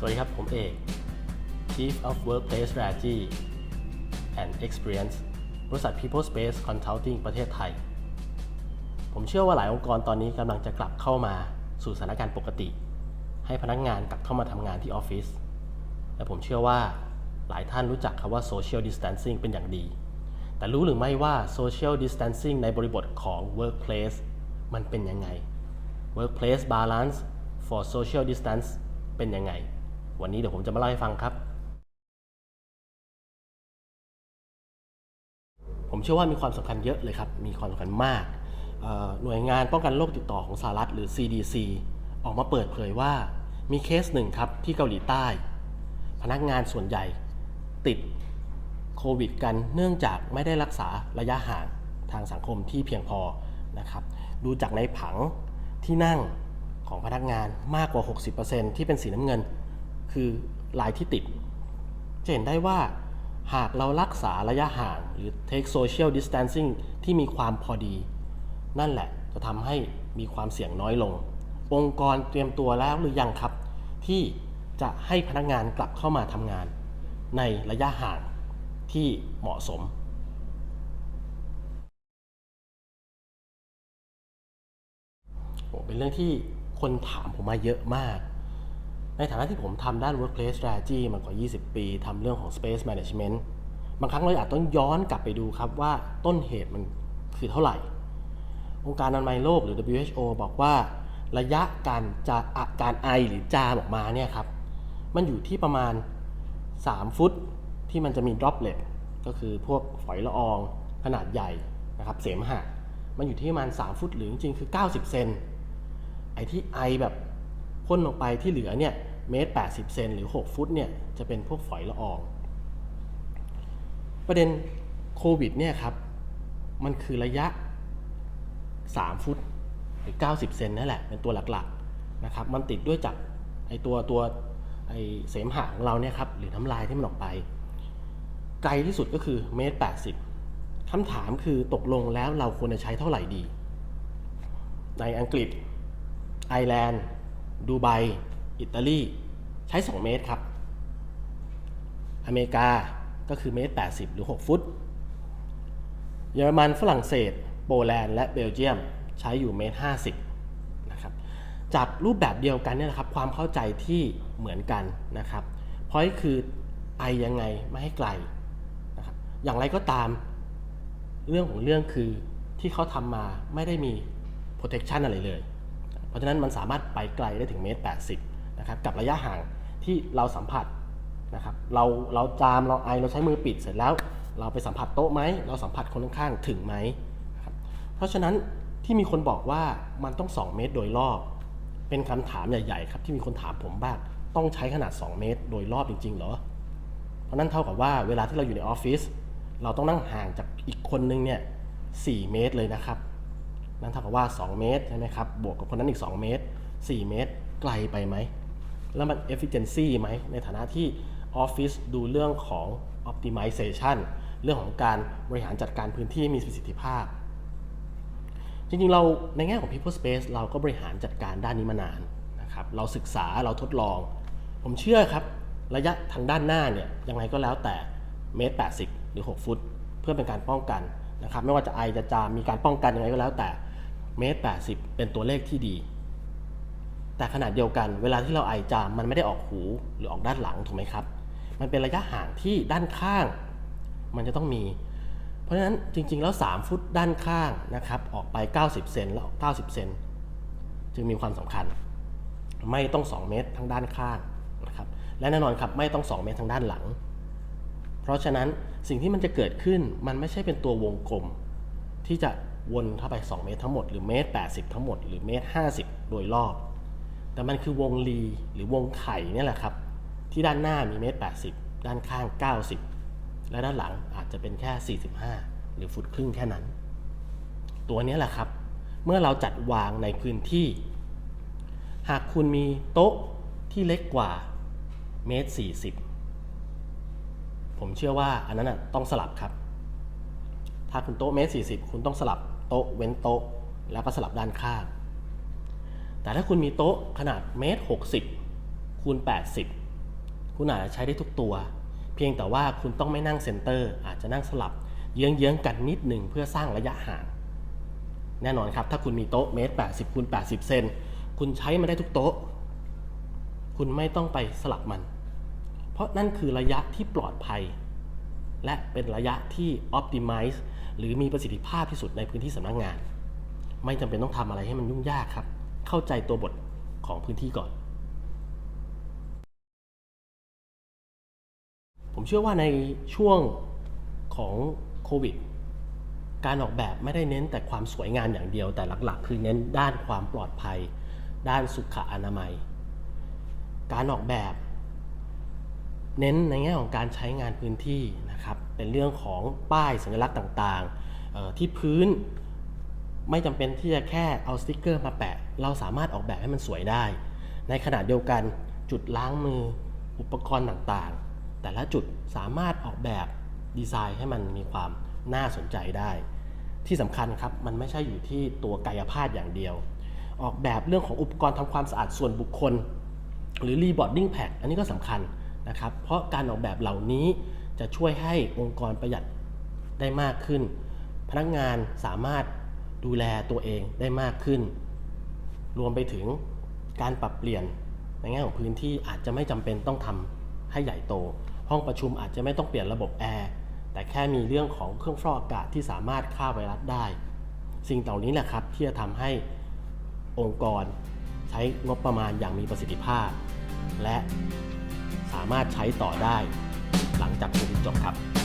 สวัสดีครับ ผมเอก Chief of Workplace Strategy and Experience บริษัท People Space Consulting ประเทศไทย ผมเชื่อว่าหลายองค์กรตอนนี้กำลังจะกลับเข้ามาสู่สถานการณ์ปกติ ให้พนักงานกลับเข้ามาทำงานที่ออฟฟิศและผมเชื่อว่าหลายท่านรู้จักคำว่า social distancing เป็นอย่างดี แต่รู้หรือไม่ว่า social distancing ในบริบทของ workplace มันเป็นยังไง workplace balance for social distance เป็นยังไง วันนี้เดี๋ยวผมจะมาเล่าให้ฟังครับ ผมเชื่อว่ามีความสำคัญเยอะเลยครับ มีความสำคัญมาก หน่วยงานป้องกันโรคติดต่อของสหรัฐหรือ CDC ออกมาเปิดเผยว่ามีเคสหนึ่งครับที่เกาหลีใต้ พนักงานส่วนใหญ่ติดโควิดกันเนื่องจากไม่ได้รักษาระยะห่างทางสังคมที่เพียงพอนะครับ ดูจากในผังที่นั่งของพนักงานมากกว่า 60%ที่เป็นสีน้ำเงิน คือลายที่ติด จะเห็นได้ว่าหากเรารักษาระยะห่างหรือ take social distancing ที่มีความพอดี นั่นแหละจะทำให้มีความเสี่ยงน้อยลง องค์กรเตรียมตัวแล้วหรือยังครับ ที่จะให้พนักงานกลับเข้ามาทำงาน ในระยะห่างที่เหมาะสมเป็นเรื่องที่คนถามผมมาเยอะมาก ในฐานะที่ผมทำด้าน workplace strategy มากว่า 20 ปีทำเรื่องของ space management บางครั้งเราอาจต้องย้อนกลับไปดูครับว่าต้นเหตุมันคือเท่าไหร่ องค์การอนามัยโลกหรือ WHO บอกว่าระยะการจะอาการไอหรือจามออกมาเนี่ยครับ มันอยู่ที่ประมาณ 3 ฟุตที่มันจะมี droplet ก็คือพวกฝอยละอองขนาดใหญ่นะครับเสมหะมันอยู่ที่ประมาณ 3 ฟุตหรือจริงๆคือ 90 เซนไอที่ไอแบบพ่นลงไปที่เหลือเนี่ย เมตร80 เซนหรือ 6 ฟุตเนี่ยจะเป็นพวกฝอยละออง ประเด็นโควิดเนี่ยครับ มันคือระยะ 3 ฟุตหรือ 90 เซนนั่นแหละเป็นตัวหลักๆนะครับ มันติดด้วยจากไอตัวตัวไอเสมหะของเราเนี่ยครับหรือน้ำลายที่มันออกไป ไกลที่สุดก็คือเมตร 80คำถามคือตกลงแล้วเราควรจะใช้เท่าไหร่ดี ในอังกฤษ ไอร์แลนด์ ดูไบ อิตาลีใช้ 2 เมตรครับ อเมริกาก็คือเมตร 80 หรือ 6 ฟุต เยอรมันฝรั่งเศส โปแลนด์และเบลเยียมใช้อยู่เมตร 50 นะครับ จากรูปแบบเดียวกันเนี่ยนะครับ ความเข้าใจที่เหมือนกันนะครับเพราะคือไอยังไงไม่ให้ไกลนะครับ อย่างไรก็ตามเรื่องของเรื่องคือที่เขาทำมาไม่ได้มี protection อะไรเลย เพราะฉะนั้นมันสามารถไปไกลได้ถึงเมตร 80 นะครับกับระยะห่างที่เราสัมผัสนะครับเราเราจามเราไอเราใช้มือปิดเสร็จแล้ว เราไปสัมผัสโต๊ะไหมเราสัมผัสคนข้างๆถึงไหมนะครับเพราะฉะนั้นที่มีคนบอกว่ามันต้อง 2 เมตรโดยรอบ เป็นคำถามใหญ่ๆครับที่มีคนถามผมบ้างต้องใช้ขนาด 2 เมตร โดยรอบจริงๆเหรอเพราะนั่นเท่ากับว่าเวลาที่เราอยู่ในออฟฟิศเราต้องนั่งห่างจากอีกคนนึงเนี่ย4เมตรเลยนะครับนั่นเท่ากับว่า 2 เมตรใช่ไหมครับบวกกับคนนั้นอีก 2 เมตร 4 เมตรไกลไปไหม แล้วมัน efficiency ไหม ในฐานะที่ออฟฟิศดูเรื่องของ optimization เรื่องของการบริหารจัดการพื้นที่มีประสิทธิภาพ จริงๆ เราในแง่ของ people space เราก็บริหารจัดการด้านนี้มานานนะครับ เราศึกษาเราทดลอง ผมเชื่อครับ ระยะทางด้านหน้าเนี่ยยังไงก็แล้วแต่เมตร 80 หรือ 6 ฟุต เพื่อเป็นการป้องกันนะครับ ไม่ว่าจะไอจะจามมีการป้องกันยังไงก็แล้วแต่เมตร 80 เป็นตัวเลขที่ดี แต่ขนาดเดียวกันเวลาที่เราไอจามมันไม่ได้ออกหูหรือออกด้านหลังถูกไหมครับ มันเป็นระยะห่างที่ด้านข้าง มันจะต้องมี เพราะฉะนั้นจริง ๆ แล้ว 3 ฟุตด้านข้างนะครับออกไป 90 เซนแล้วออก90 เซนจึงมีความสำคัญ ไม่ต้อง 2 เมตรทั้งด้านข้างนะครับและแน่นอนครับไม่ต้อง 2 เมตรทางด้านหลัง เพราะฉะนั้นสิ่งที่มันจะเกิดขึ้นมันไม่ใช่เป็นตัววงกลม ที่จะวนเข้าไป 2 เมตรทั้งหมดหรือเมตร 80 ทั้งหมด หรือเมตร 50 โดยรอบ แต่มันคือวงรีหรือวงไข่นี่แหละครับ ที่ด้านหน้ามีเมตร80 ด้านข้าง 90 และด้านหลังอาจจะเป็นแค่ 45 หรือฟุตครึ่งแค่นั้น ตัวนี้แหละครับ เมื่อเราจัดวางในพื้นที่ หากคุณมีโต๊ะที่เล็กกว่าเมตร40 ผมเชื่อว่าอันนั้นนะต้องสลับครับ ถ้าคุณโต๊ะเมตร40 คุณต้องสลับโต๊ะเว้นโต๊ะ แล้วก็สลับด้านข้าง แต่ถ้าคุณมีโต๊ะขนาดเมตร60คูณ80 คุณอาจจะใช้ได้ทุกตัว เพียงแต่ว่าคุณต้องไม่นั่งเซนเตอร์ อาจจะนั่งสลับเยื้องๆกันนิดหนึ่งเพื่อสร้างระยะห่าง แน่นอนครับ ถ้าคุณมีโต๊ะเมตร80คูณ80 เซนคุณใช้มันได้ทุกโต๊ะ คุณไม่ต้องไปสลับมัน เพราะนั่นคือระยะที่ปลอดภัย และเป็นระยะที่ optimize หรือมีประสิทธิภาพที่สุดในพื้นที่สำนักงาน ไม่จำเป็นต้องทำอะไรให้มันยุ่งยากครับ เข้าใจตัวบทของพื้นที่ก่อน ผมเชื่อว่าในช่วงของโควิด การออกแบบไม่ได้เน้นแต่ความสวยงามอย่างเดียว แต่หลักๆ คือเน้นด้านความปลอดภัย ด้านสุขอนามัย การออกแบบ เน้นในแง่ของการใช้งานพื้นที่นะครับ เป็นเรื่องของป้ายสัญลักษณ์ต่างๆที่พื้น ไม่จำเป็นที่จะแค่เอาสติกเกอร์มาแปะ เราสามารถออกแบบให้มันสวยได้ ในขณะเดียวกันจุดล้างมืออุปกรณ์ต่างๆ แต่ละจุดสามารถออกแบบดีไซน์ให้มันมีความน่าสนใจได้ ที่สำคัญครับมันไม่ใช่อยู่ที่ตัวกายภาพอย่างเดียว ออกแบบเรื่องของอุปกรณ์ทำความสะอาดส่วนบุคคล หรือ reboarding pad อันนี้ก็สำคัญนะครับ เพราะการออกแบบเหล่านี้จะช่วยให้องค์กรประหยัดได้มากขึ้น พนักงานสามารถ ดูแลตัวเองได้มากขึ้น รวมไปถึงการปรับเปลี่ยนในแง่ของพื้นที่อาจจะไม่จำเป็นต้องทำให้ใหญ่โต ห้องประชุมอาจจะไม่ต้องเปลี่ยนระบบแอร์แต่แค่มีเรื่องของเครื่องฟอกอากาศที่สามารถฆ่าไวรัสได้ สิ่งเหล่านี้แหละครับที่จะทำให้องค์กรใช้งบประมาณอย่างมีประสิทธิภาพ และสามารถใช้ต่อได้หลังจากโควิดจบครับ